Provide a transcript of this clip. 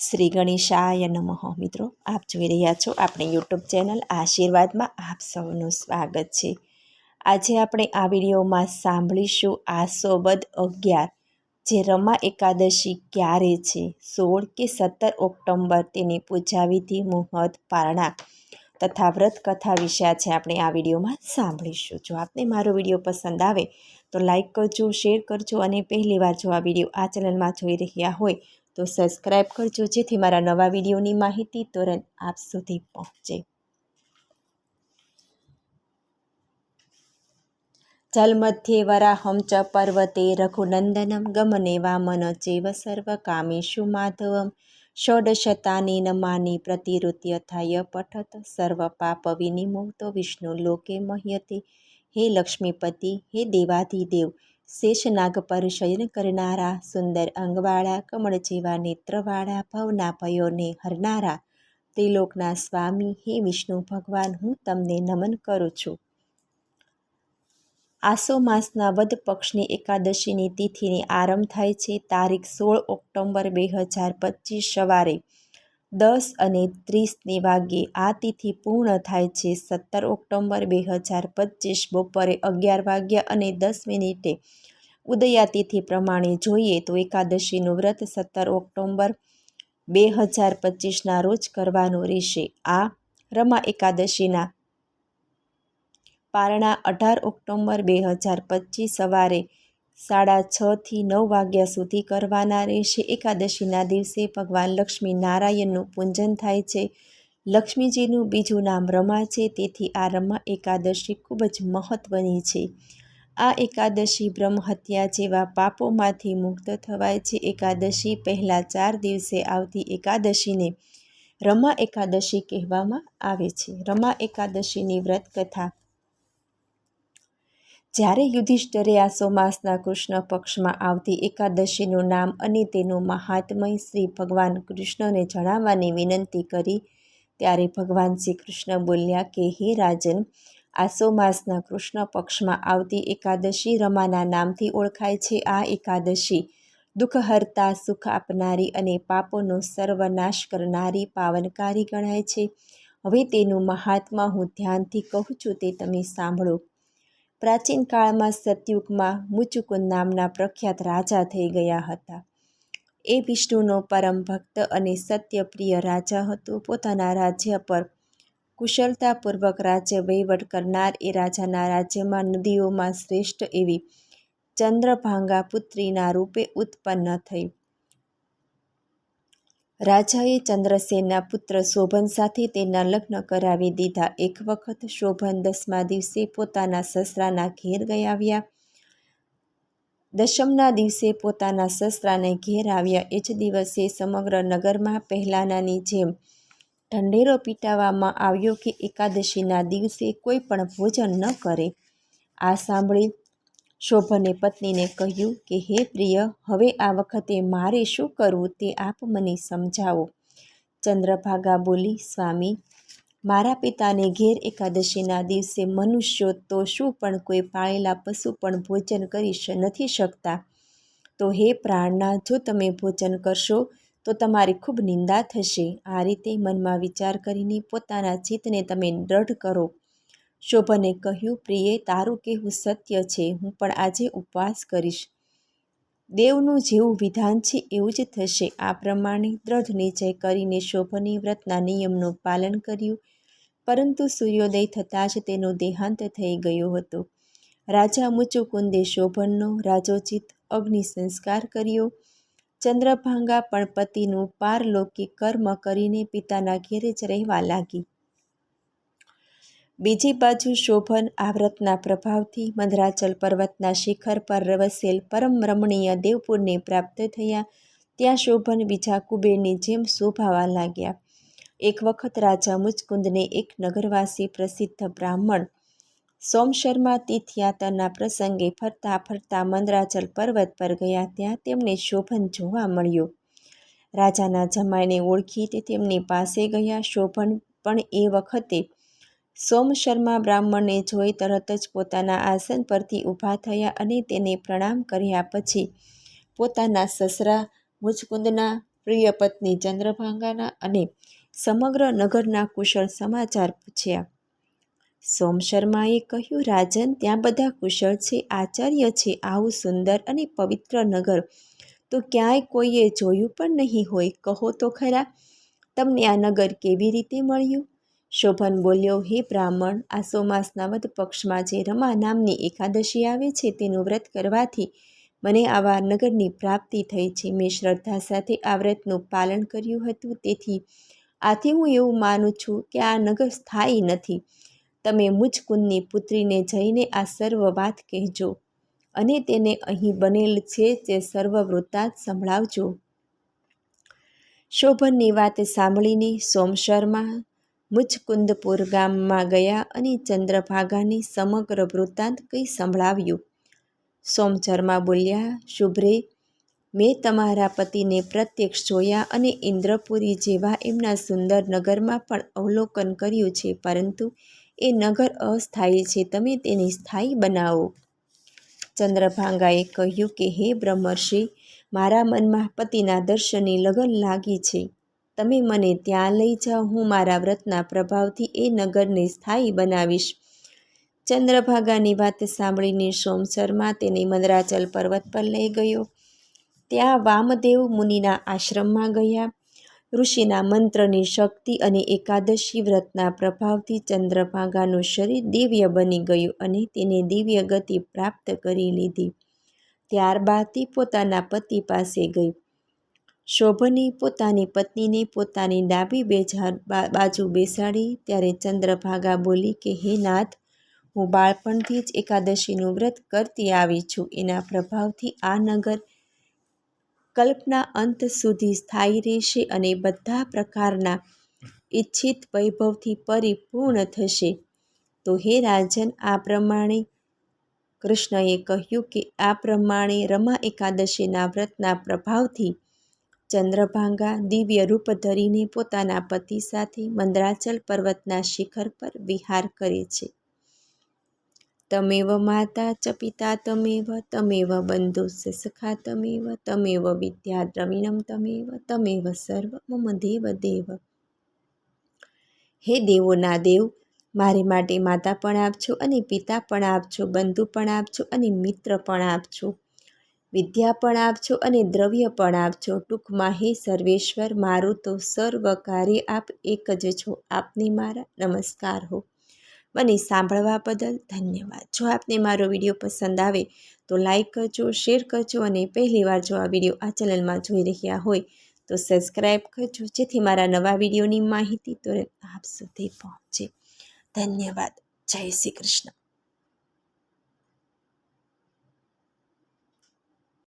શ્રી ગણેશાય નમઃ. મિત્રો, આપ જોઈ રહ્યા છો આપણી યુટ્યુબ ચેનલ આશીર્વાદમાં આપ સૌનું સ્વાગત છે. આજે આપણે આ વિડીયોમાં સાંભળીશું આસોબદ અગિયાર, જે રમા એકાદશી ક્યારે છે? સોળ કે સત્તર ઓક્ટોમ્બર તેની પૂજાવિધિ મુહૂર્ત પારણા તથા વ્રત કથા વિશે આજે આપણે આ વિડીયોમાં સાંભળીશું. જો આપને મારો વીડિયો પસંદ આવે તો લાઈક કરજો, શેર કરજો અને પહેલીવાર જો આ વીડિયો આ ચેનલમાં જોઈ રહ્યા હોય તો સબસ્ક્રાઈબ કરજો, જેથી મારા નવા વિડીયોની માહિતી તુરંત આપ સુધી પહોંચે. જલમધ્યે વરાહમ ચ પર્વતે રઘુનંદનમ ગમને વામન ચેવ સર્વ કામેશુ માધવમ. ષોડશતાની નમાની પ્રતિરુત્યથાય પઠત સર્વ પાપ વિનિમુક્તો વિષ્ણુ લોકે મહ્યતે. હે લક્ષ્મીપતિ, હે દેવાધિદેવ શેષનાગ પર શયન કરનારા, સુંદર અંગવાળા, કમળ જેવા નેત્રવાળા, ભવના ભયોને હરનારા, ત્રિલોકના સ્વામી હે વિષ્ણુ ભગવાન, હું તમને નમન કરું છું. આસો માસના વધ પક્ષની એકાદશીની તિથિની આરંભ થાય છે તારીખ સોળ ઓક્ટોબર બે હજાર પચીસ સવારે. દસ અને ત્રીસની વાગ્યે આ તિથિ પૂર્ણ થાય છે. સત્તર ઓક્ટોબર બે હજાર પચીસ બપોરે અગિયાર વાગ્યા અને દસ મિનિટે ઉદયાતિથિ પ્રમાણે જોઈએ તો એકાદશીનું વ્રત સત્તર ઓક્ટોબર બે હજાર પચીસના રોજ કરવાનું રહેશે. આ રમા એકાદશીના પારણા અઢાર ઓક્ટોબર બે હજાર પચીસ સવારે સાડા છથી નવ વાગ્યા સુધી કરવાના રહેશે. એકાદશીના દિવસે ભગવાન લક્ષ્મી નારાયણનું પૂજન થાય છે. લક્ષ્મીજીનું બીજું નામ રમા છે. તેથી આ રમા એકાદશી ખૂબ જ મહત્ત્વની છે. આ એકાદશી બ્રહ્મહત્યા જેવા પાપોમાંથી મુક્ત થવાય છે. એકાદશી પહેલાં ચાર દિવસે આવતી એકાદશીને રમા એકાદશી કહેવામાં આવે છે. રમા એકાદશીની વ્રત કથા જ્યારે યુધિષ્ઠરે આસોમાસના કૃષ્ણ પક્ષમાં આવતી એકાદશીનું નામ અને તેનું મહાત્મય શ્રી ભગવાન કૃષ્ણને જણાવવાની વિનંતી કરી, ત્યારે ભગવાન શ્રી કૃષ્ણ બોલ્યા કે, હે રાજન આસોમાસના કૃષ્ણ પક્ષમાં આવતી એકાદશી રમાના નામથી ઓળખાય છે. આ એકાદશી દુઃખહર્તા સુખ આપનારી અને પાપોનો સર્વનાશ કરનારી પાવનકારી ગણાય છે. હવે તેનું મહાત્મા હું ધ્યાનથી કહું છું તે તમે સાંભળો. પ્રાચીન કાળમાં સતયુગમાં મુચુકુંદ નામના પ્રખ્યાત રાજા થઈ ગયા હતા. એ વિષ્ણુનો પરમ ભક્ત અને સત્યપ્રિય રાજા હતો. પોતાના રાજ્ય પર કુશળતાપૂર્વક રાજ્ય વહીવટ કરનાર એ રાજાના રાજ્યમાં નદીઓમાં શ્રેષ્ઠ એવી ચંદ્રભાંગા પુત્રીના રૂપે ઉત્પન્ન થઈ. રાજાએ ચંદ્રસેનના પુત્ર શોભન સાથે તેના લગ્ન કરાવી દીધા. એક વખત શોભન દસમા દિવસે પોતાના સસરાના ઘેર ગયા આવ્યા. દશમના દિવસે પોતાના સસરાને ઘેર આવ્યા. એ જ દિવસે સમગ્ર નગરમાં પહેલાંનાની જેમ ઢંઢેરો પીટાવવામાં આવ્યો કે એકાદશીના દિવસે કોઈ પણ ભોજન ન કરે. આ સાંભળી શોભને પત્નીને કહ્યું કે, હે પ્રિય, હવે આ વખતે મારે શું કરવું તે આપ મને સમજાવો. ચંદ્રભાગા બોલી, સ્વામી, મારા પિતાને ઘેર એકાદશીના દિવસે મનુષ્યો તો શું પણ કોઈ પાળેલા પશુ પણ ભોજન કરી નથી શકતા. તો હે પ્રાણના, જો તમે ભોજન કરશો, તો તમારી ખૂબ નિંદા થશે. આ રીતે મનમાં વિચાર કરીને પોતાના ચિત્તને તમે દ્રઢ કરો. શોભને કહ્યું, પ્રિયે, તારું કહેવું સત્ય છે. હું પણ આજે ઉપવાસ કરીશ. દેવનું જેવું વિધાન છે એવું જ થશે. આ પ્રમાણે દ્રઢ નિશ્ચય કરીને શોભને વ્રતના નિયમનું પાલન કર્યું. પરંતુ સૂર્યોદય થતાં જ તેનો દેહાંત થઈ ગયો હતો. રાજા મુચુકુંદે શોભનનો રાજોચિત અગ્નિ સંસ્કાર કર્યો. ચંદ્રભાંગા પણ પતિનું પારલૌકિક કર્મ કરીને પિતાના ઘેરે જ રહેવા લાગી. બીજી બાજુ શોભન આવ્રતના પ્રભાવથી મંદરાચલ પર્વતના શિખર પર રવસેલ પરમ રમણીય દેવપુરને પ્રાપ્ત થયા. ત્યાં શોભન બીજા કુબેરની જેમ શોભાવા લાગ્યા. એક વખત રાજા મુચકુંદને એક નગરવાસી પ્રસિદ્ધ બ્રાહ્મણ સોમશર્મા તીર્થયાત્રાના પ્રસંગે ફરતા ફરતા મંદરાચલ પર્વત પર ગયા ત્યાં તેમને શોભન જોવા મળ્યો. રાજાના જમાઈને ઓળખી તે તેમની પાસે ગયા. શોભન પણ એ વખતે સોમશર્મા બ્રાહ્મણને જોઈ તરત જ પોતાના આસન પરથી ઊભા થયા અને તેને પ્રણામ કર્યા પછી પોતાના સસરા મુચકુંદના પ્રિય પત્ની ચંદ્રભાંગાના અને સમગ્ર નગરના કુશળ સમાચાર પૂછ્યા. સોમ શર્માએ કહ્યું, રાજન, ત્યાં બધા કુશળ છે, આચાર્ય છે, આવું સુંદર અને પવિત્ર નગર. તો ક્યાંય કોઈએ જોયું પણ નહીં હોય. કહો તો ખરા, તમને આ નગર કેવી રીતે મળ્યું? શોભન બોલ્યો, હે બ્રાહ્મણ આસો માસના વદ પક્ષમાં જે રમા નામની એકાદશી આવે છે તેનું વ્રત કરવાથી મને આવા નગરની પ્રાપ્તિ થઈ છે. મેં શ્રદ્ધા સાથે આ વ્રતનું પાલન કર્યું હતું. તેથી આથી હું એવું માનું છું કે આ નગર સ્થાયી નથી. તમે મુજકુંદની પુત્રીને જઈને આ સર્વ વાત કહેજો અને તેને અહીં બનેલ છે તે સર્વ વૃત્તાંત સંભળાવજો. શોભનની વાત સાંભળીને સોમશર્મા મુચકુંદપુર ગામમાં ગયા અને ચંદ્રભાગાની સમગ્ર વૃત્તાંત કંઈ સંભળાવ્યું. સોમચર્મા બોલ્યા, શુભ્રે, મેં તમારા પતિને પ્રત્યક્ષ જોયા અને ઇન્દ્રપુરી જેવા એમના સુંદર નગરમાં પણ અવલોકન કર્યું છે, પરંતુ એ નગર અસ્થાયી છે, તમે તેને સ્થાયી બનાવો. ચંદ્રભાંગાએ કહ્યું કે, હે બ્રહ્મર્ષિ, મારા મનમાં પતિના દર્શનની લગન લાગી છે. તમે મને ત્યાં લઈ જાઓ, હું મારા વ્રતના પ્રભાવથી એ નગરને સ્થાયી બનાવીશ. ચંદ્રભાગાની વાત સાંભળીને સોમસરમાં તેને મંદરાચલ પર્વત પર લઈ ગયો. ત્યાં વામદેવ મુનિના આશ્રમમાં ગયા. ઋષિના મંત્રની શક્તિ અને એકાદશી વ્રતના પ્રભાવથી ચંદ્રભાગાનું શરીર દિવ્ય બની ગયું અને તેને દિવ્ય ગતિ પ્રાપ્ત કરી લીધી. ત્યારબાદ તે પોતાના પતિ પાસે ગઈ. શોભની પોતાની પત્નીને પોતાની ડાબી બેજા બાજુ બેસાડી, ત્યારે ચંદ્રભાગા બોલી કે, હે નાથ, હું બાળપણથી જ એકાદશીનું વ્રત કરતી આવી છું. એના પ્રભાવથી આ નગર કલ્પના અંત સુધી સ્થાયી રહેશે અને બધા પ્રકારના ઈચ્છિત વૈભવથી પરિપૂર્ણ થશે. તો હે રાજન, આ પ્રમાણે કૃષ્ણએ કહ્યું કે, આ પ્રમાણે રમા એકાદશીના વ્રતના પ્રભાવથી ચંદ્રભાંગા દિવ્ય રૂપ ધરીને પોતાના પતિ સાથે મંદરાચલ પર્વતના શિખર પર વિહાર કરે છે. તમેવ માતા ચ પિતા તમેવ તમેવ બંધુ સખા તમેવ તમેવ વિદ્યા દ્રવિણમ તમેવ તમેવ સર્વ, મમ દેવ દેવ. હે દેવોના દેવ, મારે માટે માતા પણ આપજો અને પિતા પણ આપજો, બંધુ પણ આપજો અને મિત્ર પણ આપજો. વિદ્યા પણ આપજો અને દ્રવ્ય પણ આપજો. ટૂંકમાં, હે સર્વેશ્વર, મારું તો સર્વ કાર્ય આપ એક જ છો. આપને મારા નમસ્કાર હો. મને સાંભળવા બદલ ધન્યવાદ. જો આપને મારો વીડિયો પસંદ આવે, તો લાઈક કરજો, શેર કરજો અને પહેલીવાર જો આ વીડિયો આ ચેનલમાં જોઈ રહ્યા હોય, તો સબસ્ક્રાઈબ કરજો. જેથી મારા નવા વિડીયોની માહિતી તુરંત આપ સુધી પહોંચે. ધન્યવાદ. જય શ્રી કૃષ્ણ.